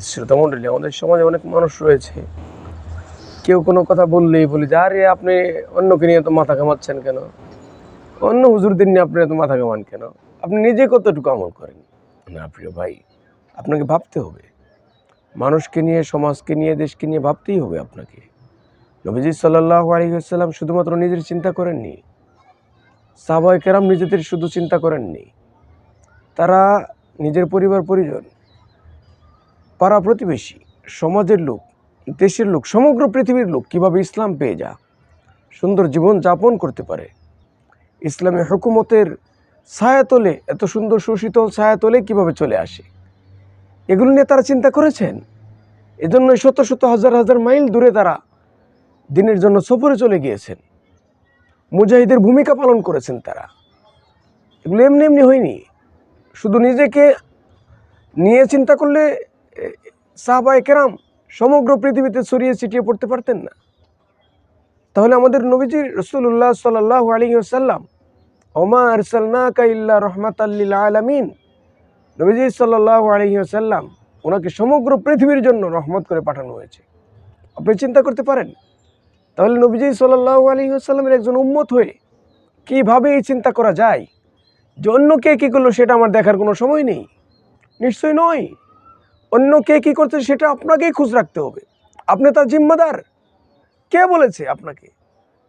শ্রোতামণ্ডলী, আমাদের সমাজে অনেক মানুষ রয়েছে। কেউ কোনো কথা বললেই বলি যে, আরে, আপনি অন্যকে নিয়ে তো মাথা কামাচ্ছেন কেন? অন্য হুজুরদের নিয়ে আপনি এত মাথা কামান কেন? আপনি নিজে কতটুকু আমল করেন? না, প্রিয় ভাই, আপনাকে ভাবতে হবে। মানুষকে নিয়ে, সমাজকে নিয়ে, দেশকে নিয়ে ভাবতেই হবে আপনাকে। নবীজি সাল্লাহ আলহিহাল্লাম শুধুমাত্র নিজের চিন্তা করেননি। সাহবাই কেরাম নিজেদের শুধু চিন্তা করেননি। তারা নিজের পরিবার, পরিজন পাড়া প্রতিবেশী সমাজের লোক, দেশের লোক, সমগ্র পৃথিবীর লোক কীভাবে ইসলাম পেয়ে যা সুন্দর জীবন যাপন করতে পারে। ইসলামী হুকুমতের ছায়াতলে এত সুন্দর সুশীতল ছায়াতলে কীভাবে চলে আসে? এগুলো নিয়ে তারা চিন্তা করেছেন? এজন্য শত শত হাজার হাজার মাইল দূরে তারা দিনের জন্য সফরে চলে গিয়েছেন। মুজাহিদের ভূমিকা পালন করেছেন তারা। এগুলো এমনি এমনি হয়নি। শুধু নিজেকে নিয়ে চিন্তা করলে সাহবায় কেরাম সমগ্র পৃথিবীতে ছড়িয়ে ছিটিয়ে পড়তে পারতেন না। তাহলে আমাদের নবীজি রসুল্লাহ সাল্লাহ আলী আসাল্লাম ওমা আরসাল্লা কাইল্লা রহমাত আলমিন নবীজি সাল্লাহ আলী আসাল্লাম ওনাকে সমগ্র পৃথিবীর জন্য রহমত করে পাঠানো হয়েছে। আপনি চিন্তা করতে পারেন, তাহলে নবীজি সাল্লাহ আলী আসাল্লামের একজন উম্মত হয়ে কীভাবে এই চিন্তা করা যায়? যে অন্য কে কী করল সেটা আমার দেখার কোনো সময় নেই। নিশ্চয়ই নয়। অন্য কে কী করছে সেটা আপনাকেই খোঁজ রাখতে হবে। আপনি তার জিম্মাদার। কে বলেছে আপনাকে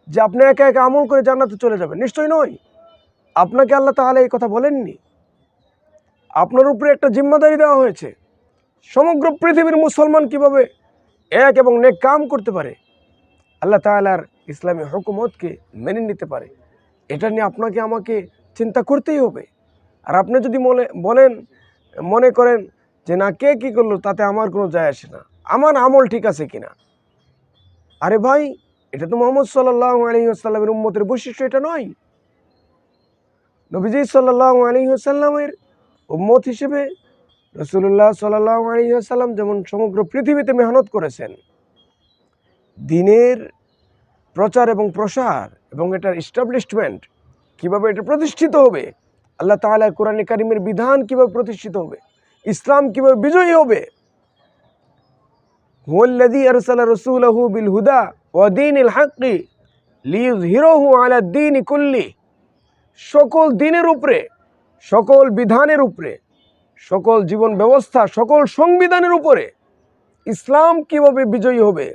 যে আপনি একা একা আমল করে জান্নাতে চলে যাবেন? নিশ্চয়ই নয়। আপনাকে আল্লাহ তাহলে এই কথা বলেননি। আপনার উপরে একটা জিম্মাদারি দেওয়া হয়েছে। সমগ্র পৃথিবীর মুসলমান কীভাবে এক এবং নেক কাম করতে পারে? আল্লাহ তালার ইসলামী হুকুমতকে মেনে নিতে পারে। এটা নিয়ে আপনাকে আমাকে চিন্তা করতেই হবে। আর আপনি যদি মনে বলেন, মনে করেন যে না, কে কী করল তাতে আমার কোনো যায় আসে না। আমার আমল ঠিক আছে কিনা? আরে ভাই, এটা তো মোহাম্মদ সাল্লাহ আলহিহাস্লামের উম্মতের বৈশিষ্ট্য, এটা নয়। নবীজি সাল্লাহ আলহিহাস্লামের উম্মত হিসেবে রসুল্লাহ সাল্লাহ আলহিহাস্লাম যেমন সমগ্র পৃথিবীতে মেহনত করেছেন, দিনের প্রচার এবং প্রসার এবং এটার ইস্টাবলিশমেন্ট কীভাবে এটা প্রতিষ্ঠিত হবে, আল্লাহ তালা কোরআন কারিমের বিধান কীভাবে প্রতিষ্ঠিত হবে ইসলাম কীভাবে বিজয়ী হবে? হুয়াল্লাযী আরসালা রাসূলাহু বিল হুদা ওয়া দীনিল হাক্কি লিইয়ুযহিরাহু আলা দ্বীনি কুল্লি। সকল দিনের উপরে, সকল বিধানের উপরে, সকল জীবন ব্যবস্থা, সকল সংবিধানের উপরে ইসলাম কীভাবে বিজয়ী হবে?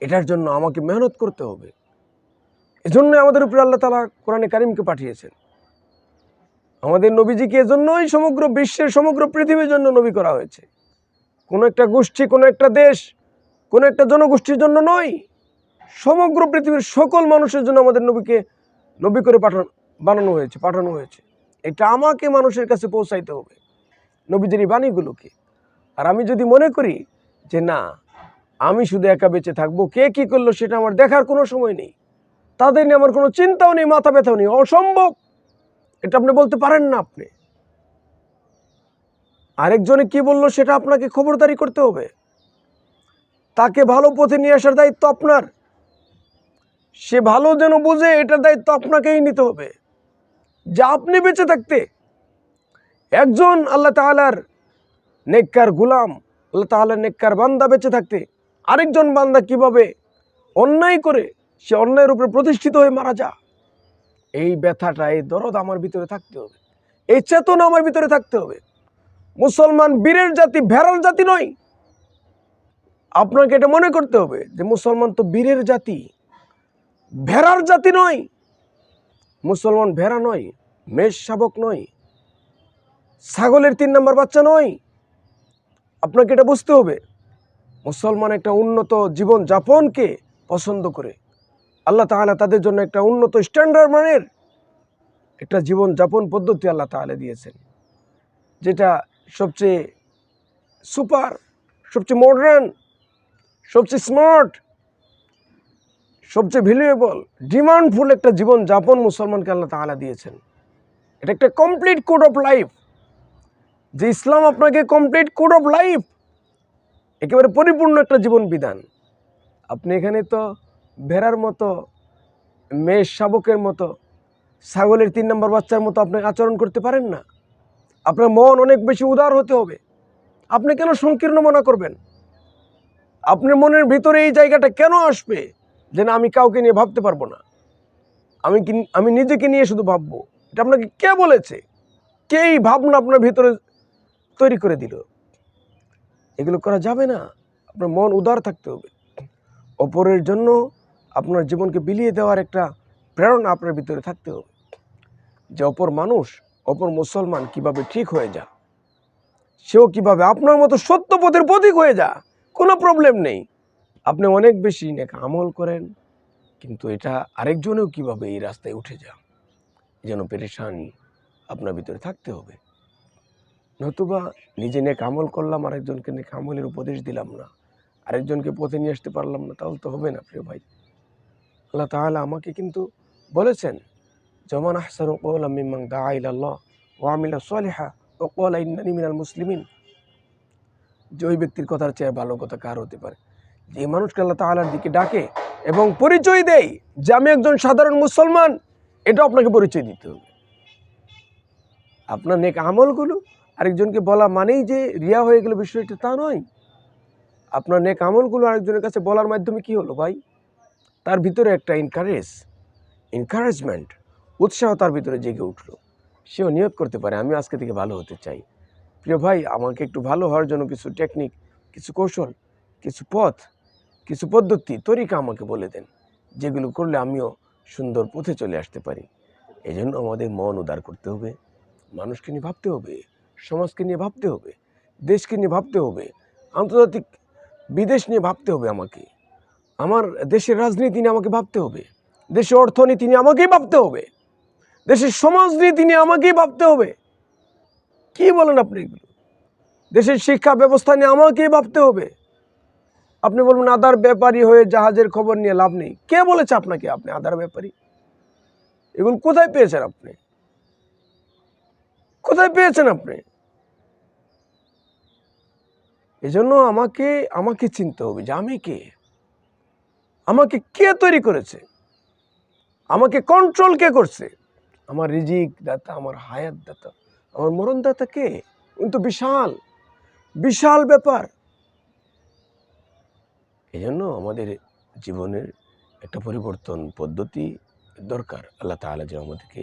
এটার জন্য আমাকে মেহনত করতে হবে। এজন্য আমাদের উপরে আল্লাহ তালা কোরআনে কারিমকে পাঠিয়েছেন। আমাদের নবীজিকে এজন্যই সমগ্র বিশ্বের, সমগ্র পৃথিবীর জন্য নবী করা হয়েছে। কোনো একটা গোষ্ঠী, কোনো একটা দেশ, কোনো একটা জনগোষ্ঠীর জন্য নয়, সমগ্র পৃথিবীর সকল মানুষের জন্য আমাদের নবীকে নবী করে পাঠানো, বানানো হয়েছে, পাঠানো হয়েছে। এটা আমাকে মানুষের কাছে পৌঁছাইতে হবে নবীদের এই বাণীগুলোকে। আর আমি যদি মনে করি যে না, আমি শুধু একা বেঁচে থাকব, কে কী করল সেটা আমার দেখার কোনো সময় নেই। তাদের নিয়ে আমার কোনো চিন্তাও নেই, মাথা ব্যথাও নেই, অসম্ভব। এটা আপনি বলতে পারেন না আপনি। আরেকজনে কি বলল সেটা আপনাকে খবরদারি করতে হবে। তাকে ভালো পথে নিয়ে আসার দায়িত্ব আপনার। সে ভালো যেন বুঝে এটার দায়িত্ব আপনাকেই নিতে হবে। যা আপনি বেঁচে থাকতে। একজন আল্লাহ তালার নেককার গুলাম, আল্লাহ তালার নেককার বান্দা বেঁচে থাকতে, আরেকজন বান্দা কীভাবে অন্যায় করে, সে অন্যায়ের উপরে প্রতিষ্ঠিত হয়ে মারা যা এই ব্যথাটা, এই দরদ আমার ভিতরে থাকতে হবে। এই চেতনা আমার ভিতরে থাকতে হবে। মুসলমান বীরের জাতি, ভেড়ার জাতি নয়। আপনাকে এটা মনে করতে হবে যে মুসলমান তো বীরের জাতি, ভেড়ার জাতি নয়। মুসলমান ভেড়া নয়, মেষ শাবক নয়, ছাগলের তিন নম্বর বাচ্চা নয়। আপনাকে এটা বুঝতে হবে। মুসলমান একটা উন্নত জীবন যাপনকে পছন্দ করে। আল্লাহ তাহলে তাদের জন্য একটা উন্নত স্ট্যান্ডার্ড মানের একটা জীবন যাপন পদ্ধতি আল্লাহ তাহলে দিয়েছেন, যেটা সবচেয়ে সুপার, সবচেয়ে মডার্ন সবচেয়ে স্মার্ট সবচেয়ে ভ্যালুয়েবল ডিমান্ডফুল একটা জীবন যাপন মুসলমানকে আল্লাহ তাআলা দিয়েছেন। এটা একটা কমপ্লিট কোড অফ লাইফ যে ইসলাম আপনাকে কমপ্লিট কোড অফ লাইফ একেবারে পরিপূর্ণ একটা জীবন বিধান আপনি এখানে তো ভেড়ার মতো, মেষ, শাবকের মতো, ছাগলের তিন নম্বর বাচ্চার মতো আপনাকে আচরণ করতে পারেন না। আপনার মন অনেক বেশি উদার হতে হবে। আপনি কেন সংকীর্ণ মনে করবেন? আপনার মনের ভিতরে এই জায়গাটা কেন আসবে যে না, আমি কাউকে নিয়ে ভাবতে পারব না? আমি কি, আমি নিজেকে নিয়ে শুধু ভাববো? এটা আপনাকে কে বলেছে? কে এই ভাবনা আপনার ভিতরে তৈরি করে দিল? এগুলো করা যাবে না। আপনার মন উদার থাকতে হবে। অপরের জন্য আপনার জীবনকে বিলিয়ে দেওয়ার একটা প্রেরণা আপনার ভিতরে থাকতে হবে। যে অপর মানুষ, অপর মুসলমান কীভাবে ঠিক হয়ে যা সেও কীভাবে আপনার মতো সত্য পথের প্রতীক হয়ে যা কোনো প্রবলেম নেই। আপনি অনেক বেশি নেক আমল করেন, কিন্তু এটা আরেকজনেও কীভাবে এই রাস্তায় উঠে যা যেন পেরেশানি আপনার ভিতরে থাকতে হবে। নতুবা নিজে নেক আমল করলাম, আরেকজনকে নেক আমলের উপদেশ দিলাম না, আরেকজনকে পথে নিয়ে আসতে পারলাম না, তাহলে তো হবে না, প্রিয় ভাই। আল্লাহ তাহলে আমাকে কিন্তু বলেছেন জমান আহসানু কওলা মিম্মান দাআ ইলাল্লাহ ওয়া আমিলা সালিহা ওয়া ক্বালা ইন্নানি মিনাল মুসলিমিন। যে ওই ব্যক্তির কথার চেয়ে ভালো কথা কার হতে পারে? যে মানুষকে আল্লাহ তাআলার দিকে ডাকে এবং পরিচয় দেয় যে আমি একজন সাধারণ মুসলমান এটা আপনাকে পরিচয় দিতে হবে। আপনার নেক আমলগুলো আরেকজনকে বলা মানেই যে রিয়া হয়ে গেল বিষয়টা তা নয়। আপনার নেক আমলগুলো আরেকজনের কাছে বলার মাধ্যমে কি হলো ভাই? তার ভিতরে একটা এনকারেজ এনকারেজমেন্ট উৎসাহ তার ভিতরে জেগে উঠল। সেও নিয়োগ করতে পারে, আমি আজকে থেকে ভালো হতে চাই। প্রিয় ভাই, আমাকে একটু ভালো হওয়ার জন্য কিছু টেকনিক কিছু কৌশল, কিছু পথ, কিছু পদ্ধতি, তরিকা আমাকে বলে দেন, যেগুলো করলে আমিও সুন্দর পথে চলে আসতে পারি। এই জন্য আমাদের মন উদার করতে হবে, মানুষকে নিয়ে ভাবতে হবে, সমাজকে নিয়ে ভাবতে হবে, দেশকে নিয়ে ভাবতে হবে, আন্তর্জাতিক বিদেশ নিয়ে ভাবতে হবে আমাকে। আমার দেশের রাজনীতি নিয়ে আমাকে ভাবতে হবে। দেশের অর্থনীতি নিয়ে আমাকেই ভাবতে হবে। দেশের সমাজনীতি নিয়ে আমাকেই ভাবতে হবে। কি বলেন আপনি এগুলো? দেশের শিক্ষা ব্যবস্থা নিয়ে আমাকেই ভাবতে হবে। আপনি বলবেন, আদার ব্যাপারী হয়ে জাহাজের খবর নিয়ে লাভ নেই। কে বলেছে আপনাকে আপনি, আদার ব্যাপারী? এগুলো কোথায় পেয়েছেন আপনি? কোথায় পেয়েছেন আপনি? এজন্য আমাকে আমাকে চিনতে হবে যে আমি কে? আমাকে কে তৈরি করেছে? আমাকে কন্ট্রোল কে করছে? আমার রিজিক দাতা, আমার হায়াত দাতা, আমার মরণ দাতা কে? কিন্তু বিশাল বিশাল ব্যাপার। এই জন্য আমাদের জীবনের একটা পরিবর্তন পদ্ধতি দরকার। আল্লাহ তালা যে আমাদেরকে